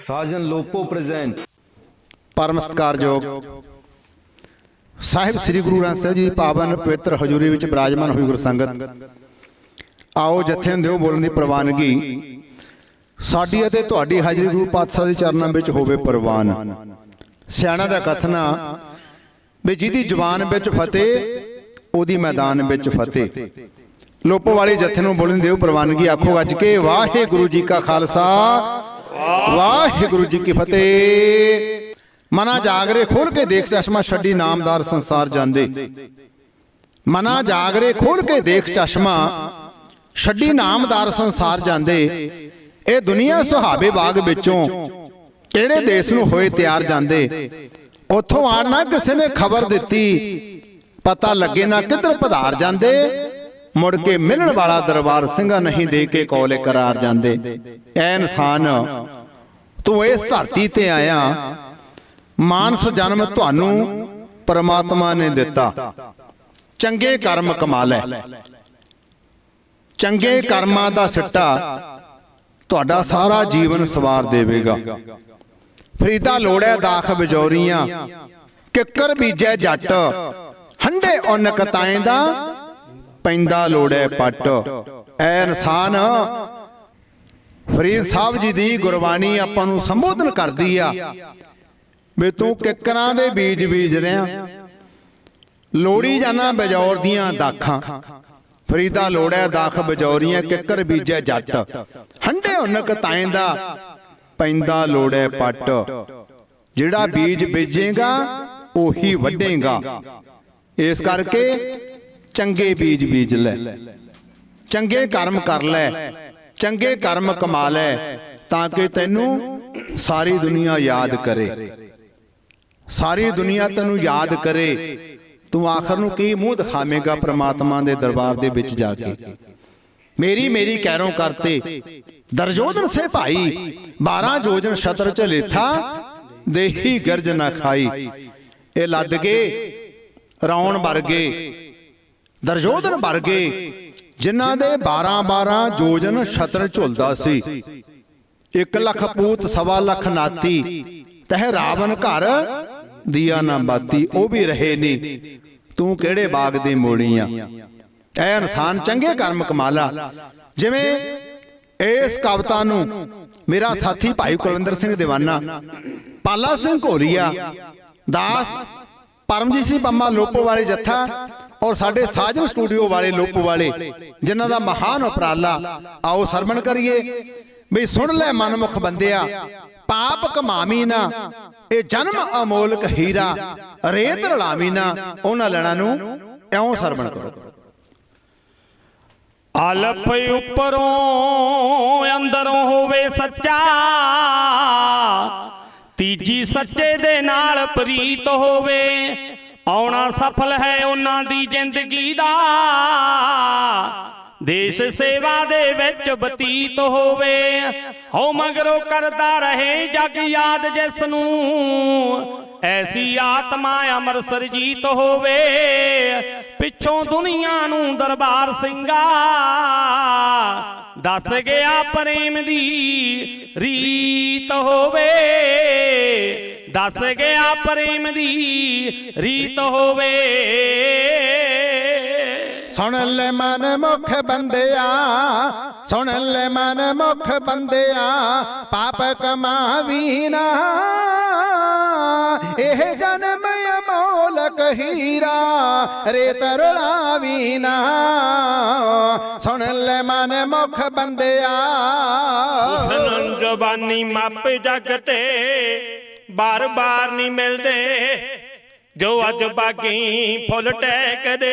ਸਾਜਨ Lopo present. ਪਰਮ ਸਤਿਕਾਰਯੋਗ। ਸਾਹਿਬ ਸ੍ਰੀ ਗੁਰੂ ਗ੍ਰੰਥ ਸਾਹਿਬ ਜੀ ਦੀ ਪਾਵਨ ਪਵਿੱਤਰ ਹਜ਼ੂਰੀ ਵਿੱਚ ਬਿਰਾਜਮਾਨ ਹੋਈ ਗੁਰਸੰਗਤ। ਆਓ ਜਥੇ ਦਿਓ ਬੋਲਣ ਦੀ ਪ੍ਰਵਾਨਗੀ। ਸਾਡੀ ਅਤੇ ਤੁਹਾਡੀ ਹਾਜ਼ਰੀ ਗੁਰੂ ਪਾਤਸ਼ਾਹ ਦੇ ਚਰਨਾਂ ਵਿੱਚ ਹੋਵੇ ਪ੍ਰਵਾਨ। ਸਿਆਣਾ ਦਾ ਕਥਨਾ ਵੀ ਜਿਹਦੀ ਜ਼ੁਬਾਨ ਵਿੱਚ ਫਤਿਹ, ਉਹਦੀ ਮੈਦਾਨ ਵਿੱਚ ਫਤਿਹ। ਲੋਪੋ ਵਾਲੇ ਜਥੇ ਨੂੰ ਬੋਲਣ ਦਿਓ ਪ੍ਰਵਾਨਗੀ ਆਖੋ ਅੱਜ ਕੇ। ਵਾਹਿਗੁਰੂ ਜੀ ਕਾ ਖਾਲਸਾ। ਵਾਹਿਗੁਰੂ ਜੀ ਕੀ ਫਤਿਹ। ਮਨਾ ਜਾਗਰੇ ਖੋਲ ਕੇ ਦੇਖ ਚਸ਼ਮਾ ਛੱਡੀ ਨਾਮਦਾਰ ਸੰਸਾਰ ਜਾਂਦੇ। ਮਨਾ ਜਾਗਰੇ ਖੋਲ ਕੇ ਦੇਖ ਚਸ਼ਮਾ ਛੱਡੀ ਨਾਮਦਾਰ ਸੰਸਾਰ ਜਾਂਦੇ। ਇਹ ਦੁਨੀਆ ਸੁਹਾਵੇ ਬਾਗ ਵਿੱਚੋਂ ਕਿਹੜੇ ਦੇਸ਼ ਨੂੰ ਹੋਏ ਤਿਆਰ ਜਾਂਦੇ। ਉੱਥੋਂ ਆਣ ਨਾ ਕਿਸੇ ਨੇ ਖਬਰ ਦਿੱਤੀ, ਪਤਾ ਲੱਗੇ ਨਾ ਕਿੱਧਰ ਪਧਾਰ ਜਾਂਦੇ। ਮੁੜ ਕੇ ਮਿਲਣ ਵਾਲਾ ਦਰਬਾਰ ਸਿੰਘਾ ਨਹੀਂ ਦੇ ਕੇ ਕੋਲੇ ਕਰਾਰ ਜਾਂਦੇ। ਐ ਇਨਸਾਨ ਤੂੰ ਇਸ ਧਰਤੀ ਤੇ ਆਇਆ। ਮਾਨਸ ਜਨਮ ਤੁਹਾਨੂੰ ਪਰਮਾਤਮਾ ਨੇ ਦਿੱਤਾ। ਚੰਗੇ ਕਰਮ ਕਮਾ ਲੈ ਚੰਗੇ ਕਰਮਾਂ ਦਾ ਸਿੱਟਾ ਤੁਹਾਡਾ ਸਾਰਾ ਜੀਵਨ ਸਵਾਰ ਦੇਵੇਗਾ। ਫਰੀਦਾ ਲੋੜੈ ਦਾਖ ਬਜੌਰੀਆਂ। ਕਿੱਕਰ ਬੀਜੈ ਜੱਟ। ਹੰਡੇ ਉਨ ਕਤਾਏ ਦਾ। ਪੈਂਦਾ ਲੋੜੈ ਪੱਟ। ਐ ਇਨਸਾਨ, ਫਰੀਦ ਸਾਹਿਬ ਜੀ ਦੀ ਗੁਰਬਾਣੀ ਆਪਾਂ ਨੂੰ ਸੰਬੋਧਨ ਕਰਦੀ ਆ ਵੀ ਤੂੰ ਕਿੱਕਰਾਂ ਦੇ ਬੀਜ ਬੀਜ ਰਿਆ ਲੋੜੀ ਜਾਣਾ ਬਜੌਰ ਦੀਆਂ ਦਾਖਾਂ। ਫਰੀਦਾ ਲੋੜੈ ਦਾਖ ਬਜੌਰੀਆਂ, ਕਿੱਕਰ ਬੀਜੈ ਜੱਟ। ਹੰਡੇ ਉਨਕ ਤਾਇਂਦਾ ਪੈਂਦਾ ਲੋੜੈ ਪੱਟ। ਜਿਹੜਾ ਬੀਜ ਬੀਜੇਗਾ, ਉਹੀ ਵੱਢੇਗਾ। ਇਸ ਕਰਕੇ ਚੰਗੇ ਬੀਜ ਬੀਜ ਲੈ। ਚੰਗੇ ਕਰਮ ਕਰ ਲੈ। ਚੰਗੇ ਕਰਮ ਕਮਾ ਲੈ ਤਾਂ ਕਿ ਤੈਨੂੰ ਸਾਰੀ ਦੁਨੀਆ ਯਾਦ ਕਰੇ। ਸਾਰੀ ਦੁਨੀਆ ਤੈਨੂੰ ਯਾਦ ਕਰੇ। ਤੂੰ ਆਖਰ ਨੂੰ ਕੀ ਮੂੰਹ ਦਿਖਾਵੇਂਗਾ ਪ੍ਰਮਾਤਮਾ ਦੇ ਦਰਬਾਰ ਦੇ ਵਿੱਚ ਜਾ ਕੇ। ਮੇਰੀ ਮੇਰੀ ਕਹਿਰੋਂ ਕਰਤੇ। ਦਰਜੋਦਨ ਸੇ ਭਾਈ 12 ਜੋਜਨ ਛਤਰ ਝਲੇਥਾ ਦੇਹੀ ਗਰਜ ਨਾ ਖਾਈ। ਇਹ ਲੱਦ ਕੇ ਰੌਣ ਵਰਗੇ ਦਰਜੋਦਨ ਵਰਗੇ ਜਿਨ੍ਹਾਂ ਦੇ 12 12 ਜੋਜਨ ਛਤਰ ਝੁਲਦਾ ਸੀ। 1 ਲੱਖ ਪੂਤ, ਸਵਾ ਲੱਖ ਨਾਤੀ, ਤਹ ਰਾਵਨ ਘਰ ਦੀਆ ਨਾ ਬਾਤੀ, ਉਹ ਵੀ ਰਹੇ ਨਹੀਂ ਤੂੰ ਕਿਹੜੇ ਬਾਗ ਦੀ ਮੋੜੀਆਂ ਐ ਇਨਸਾਨ ਚੰਗੇ ਕਰਮ ਕਮਾਲਾ। ਜਿਵੇਂ ਇਸ ਕਵਤਾ ਨੂੰ ਮੇਰਾ ਸਾਥੀ ਭਾਈ ਕੁਲਵਿੰਦਰ ਸਿੰਘ ਦੀਵਾਨਾ, ਪਾਲਾ ਸਿੰਘ ਘੋਰੀਆ, ਦਾਸ ਪਰਮਜੀਤ ਸਿੰਘ ਪੰਮਾ ਲੋਪੋ ਵਾਲੇ ਜੱਥਾ ਔਰ ਸਾਡੇ ਸਾਜਨ ਸਟੂਡੀਓ ਵਾਲੇ ਲੋਪੋ ਵਾਲੇ ਜਿਨ੍ਹਾਂ ਦਾ ਮਹਾਨ ਉਪਰਾਲਾ ਆਓ ਸਰਵਣ ਕਰੀਏ। ਵੀ ਸੁਣ ਲੈ ਮਨਮੁਖ ਬੰਦਿਆ ਪਾਪ ਕਮਾਮੀ ਨਾ ਇਹ ਜਨਮ ਅਮੋਲਕ ਹੀਰਾ ਰੇਤ ਰਲਾਮੀ ਨਾ ਉਹਨਾਂ ਲੈਣਾ ਨੂੰ ਇਉਂ ਸਰਵਣ ਕਰੋ। ਅਲਪ ਉੱਪਰੋਂ ਅੰਦਰੋਂ ਹੋਵੇ ਸੱਚਾ ਤੀਜੀ ਸੱਚੇ ਦੇ ਨਾਲ ਪ੍ਰੀਤ ਹੋਵੇ ਆਉਣਾ ਸਫਲ ਹੈ ਉਹਨਾਂ ਦੀ ਜ਼ਿੰਦਗੀ ਦਾ। ਦੇਸ਼ ਸੇਵਾ ਦੇ ਵਿੱਚ ਬਤੀਤ ਹੋਵੇ। ਹਉ ਮਗਰੋਂ ਕਰਦਾ ਰਹੇ ਜਗ ਯਾਦ ਜਿਸ ਨੂੰ ਐਸੀ ਆਤਮਾ ਅਮਰ ਸਰਜੀਤ ਹੋਵੇ। ਪਿੱਛੋਂ ਦੁਨੀਆ ਨੂੰ ਦਰਬਾਰ ਸਿੰਘਾ। ਦੱਸ ਗਿਆ ਪ੍ਰੇਮ ਦੀ ਰੀਤ ਹੋਵੇ। ਦੱਸ ਗਿਆ ਪ੍ਰੇਮ ਦੀ ਰੀਤ ਹੋਵੇ। ਸੁਣ ਲੈ ਮਨ ਮੁਖ ਬੰਦਿਆ ਸੁਣ ਲੈ ਮਨ ਮੁਖ ਬੰਦਿਆ ਪਾਪ ਕਮਾਵੀ ਨਾ। ਇਹ ਜਨਮ ਅਮੋਲਕ ਹੀਰਾ ਰੇ ਤਰਲਾਵੀ ਨਾ। ਸੁਣ ਲੈ ਮਨ ਮੁਖ ਬੰਦਿਆ। ਹੁਸਨ ਜਵਾਨੀ ਮਾਪ ਜਗ ਤੇ। ਬਾਰ ਬਾਰ ਨਹੀਂ ਮਿਲਦੇ। ਜੋ ਅੱਜ ਬਾਗੀ ਫੁੱਲ ਟੈਕਦੇ,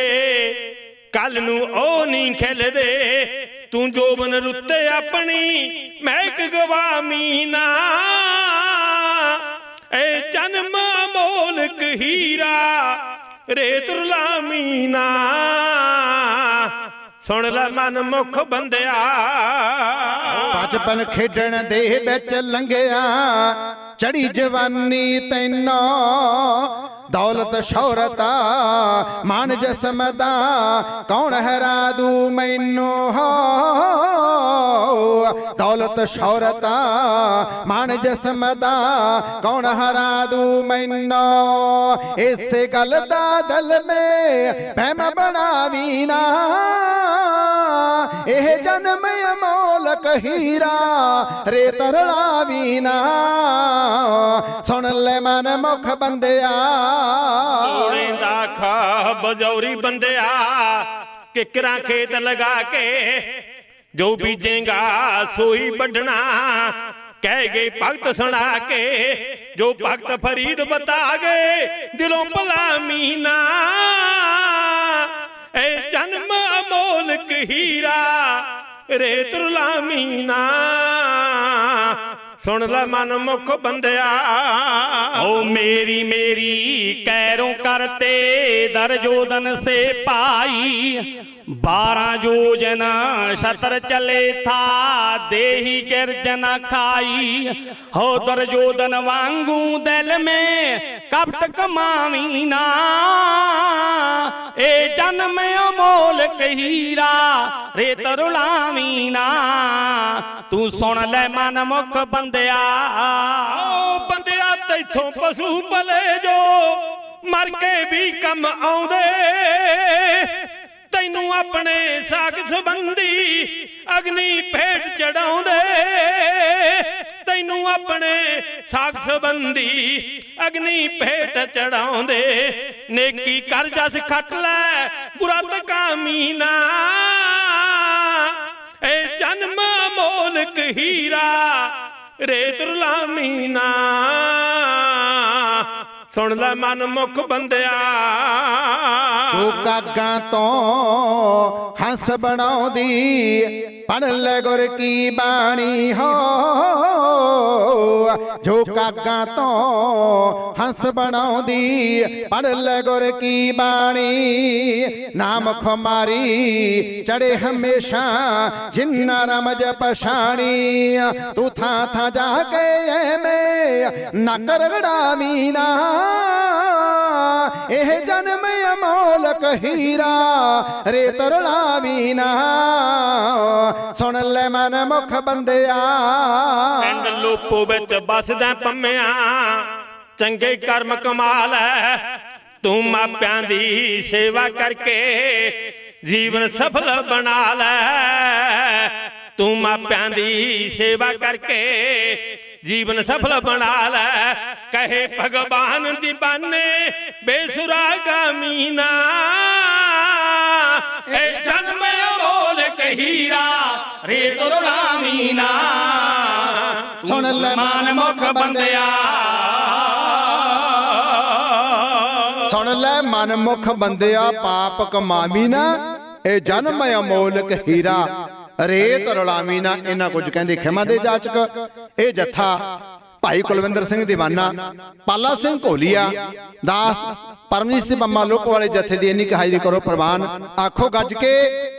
ਕੱਲ ਨੂੰ ਉਹ ਨਹੀਂ ਖਿਲਦੇ। ਤੂੰ ਜੋਬਨ ਰੁੱਤੇ ਆਪਣੀ ਮਹਿਕ ਗਵਾਮੀ ਨਾ ਏ ਜਨਮ ਮੋਲਕ ਹੀਰਾ ਰੇਤ ਰਲਾਮੀ ਨਾ ਸੁਣ ਲੈ ਮਨ ਮੁਖ ਬੰਦਿਆ। ਬਚਪਨ ਖੇਡਣ ਦੇ ਵਿੱਚ ਲੰਘਿਆ। ਚੜੀ ਜਵਾਨੀ ਤੈਨੋ, ਦੌਲਤ, ਸ਼ੌਹਰਤ, ਮਾਨ ਜਸਮ ਦਾ ਕੌਣ ਹਰਾ ਦੂ ਮੈਨੂੰ? ਹੋ ਦੌਲਤ, ਸ਼ੌਹਰਤ, ਮਾਨ ਜਸਮ ਦਾ ਕੌਣ ਹਰਾ ਦੂ ਮੈਨੂੰ? ਇਸ ਗੱਲ ਦਾ ਦਲ ਮੇ ਵਹਿਮ ਬਣਾਵੀ ਨਾ। ਇਹ ਜਨਮ ਅਮੋਲਕ ਹੀਰਾ, ਰੇ ਤਰਲਾ ਵੀ ਨਾ ਸੁਣ ਲੈ ਮਨ ਮੁਖ ਬੰਦਿਆ। ਸੋਨੇ ਦਾ ਖਾ ਬਜੌਰੀ ਬੰਦਿਆ, ਕਿਕਰਾਂ ਖੇਤ ਲਗਾ ਕੇ ਜੋ ਬੀਜੇਗਾ ਸੋਈ ਵੱਢਣਾ। ਕਹਿ ਗਏ ਭਗਤ ਸੁਣਾ ਕੇ, ਜੋ ਭਗਤ ਫਰੀਦ ਬਤਾ ਗਏ, ਦਿਲੋਂ ਭਲਾ ਮੀਨਾ। ਮਲਕ ਹੀਰਾ ਰੇਤ ਰੁਲਾਮੀਨਾ ਸੁਣ ਲੈ ਮਨ ਮੁਖ ਬੰਦਿਆ। ਓ ਮੇਰੀ ਮੇਰੀ ਕੈਰੋਂ ਕਰਤੇ ਦਰਜੋਦਨ ਸੇ ਪਾਈ 12 ਜੋਜਨ ਸ਼ਤਰ ਚਲੇ ਥਾ, ਦੇਹੀ ਗਿਰਜਨ ਖਾਈ। ਹੋ ਦਰਜੋਦਨ ਵਾਂਗੂ ਦਿਲ ਮੇ ਕਪਟ ਕਮਾਵੀ ਨਾ। ए जन्म अमोलक हीरा रे तरुलावी ना तू सुन ले मन मुख बंदिया ਓ ਬੰਦਿਆ ਤੈਥੋਂ ਪਸ਼ੂ ਭਲੇ ਜੋ ਮਰ ਕੇ ਵੀ ਕੰਮ ਆਉਂਦੇ ਤੈਨੂੰ ਆਪਣੇ ਸਾਖ ਸੰਬੰਧੀ ਅਗਨੀ ਭੇਟ ਚੜਾਉਂਦੇ ਤੈਨੂੰ ਆਪਣੇ ਸਾਖ ਸੰਬੰਧੀ ਅਗਨੀ ਭੇਟ ਚੜਾਉਂਦੇ। ਨੇਕੀ ਕਰ ਜਸ ਖੱਟ ਲੈ ਬੁਰਾ ਤੇ ਕਾਮੀ ਨਾ। ਇਹ ਜਨਮ ਮੋਲਕ ਹੀਰਾ, ਰੇ ਤੁਰਲਾਮੀਨਾ ਸੁਣ ਲੈ ਮਨ ਮੁਖ ਬੰਦਿਆ। ਜੋ ਕਾਗਾਂ ਤੋਂ ਹੱਸ ਬਣਾਉਂਦੀ ਪੜ ਲੈ ਗੁਰ ਕੀ ਬਾਣੀ ਹੋ? ਜੋ ਕਾਗਾਂ ਤੋਂ ਹੰਸ ਬਣਾਉਂਦੀ ਪੜ ਲੈ ਗੁਰ ਕੀ ਬਾਣੀ? ਨਾਮ ਖੁਮਾਰੀ ਚੜੇ ਹਮੇਸ਼ਾ, ਜਿੰਨਾ ਰਮ ਰਮਜ ਪਛਾਣੀ। ਤੂੰ ਥਾਂ ਥਾਂ ਜਾ ਕੇ ਐਵੇਂ ਨਾ ਕਰਗੜਾ ਮੀਨਾ ਇਹ ਜਨਮ ਅਮੋਲਕ ਹੀਰਾ ਰੇ ਤਰਲਾ ਵੀਨਾ ਸੁਣ ਲੈ ਮਨ ਮੁਖ ਬੰਦਿਆ। ਪਿੰਡ ਲੋਪੋ ਵਿੱਚ ਬਸਦਾ ਪੰਮਿਆ। ਚੰਗੇ ਕਰਮ ਕਮਾਲ ਹੈ ਤੂੰ ਮਾਪਿਆਂ ਦੀ ਸੇਵਾ ਕਰਕੇ ਜੀਵਨ ਸਫਲ ਬਣਾ ਲੈ। ਤੂੰ ਮਾਪਿਆਂ ਦੀ ਸੇਵਾ ਕਰਕੇ ਜੀਵਨ ਸਫਲ ਬਣਾ ਲੈ। ਕਹੇ ਭਗਵਾਨ ਦੀ ਬਾਨੇ ਬੇਸੁਰਾ ਗਾਮੀਨਾ ਹੀਰਾ ਰੇ ਤੁਰਲਾਮੀਨਾ ਸੁਣ ਲੈ ਮਨ ਮੁਖ ਬੰਦਿਆ। ਸੁਣ ਲੈ ਮਨ ਮੁਖ ਬੰਦਿਆ ਪਾਪ ਕਮਾਮੀ ਨਾ। ਇਹ ਜਨਮ ਅਮੋਲਕ ਹੀਰਾ ਰੇ ਤਰਲਾਮੀ ਨਾ। ਇਹਨਾਂ ਕੁਝ ਕਹਿੰਦੇ ਖਿਮਾ ਦੇ ਜਾਚਕ। ਇਹ ਜਥਾ ਭਾਈ ਕੁਲਵਿੰਦਰ ਸਿੰਘ ਦੀਵਾਨਾ ਪਾਲਾ ਸਿੰਘ ਘੋਲੀਆ। ਦਾਸ ਪਰਮਜੀਤ ਸਿੰਘ ਬੰਮਾ ਲੋਕ ਵਾਲੇ ਜਥੇ ਦੀ ਇੰਨੀ ਕੁ ਹਾਜ਼ਰੀ ਕਰੋ ਪ੍ਰਵਾਨ। ਆਖੋ ਗੱਜ ਕੇ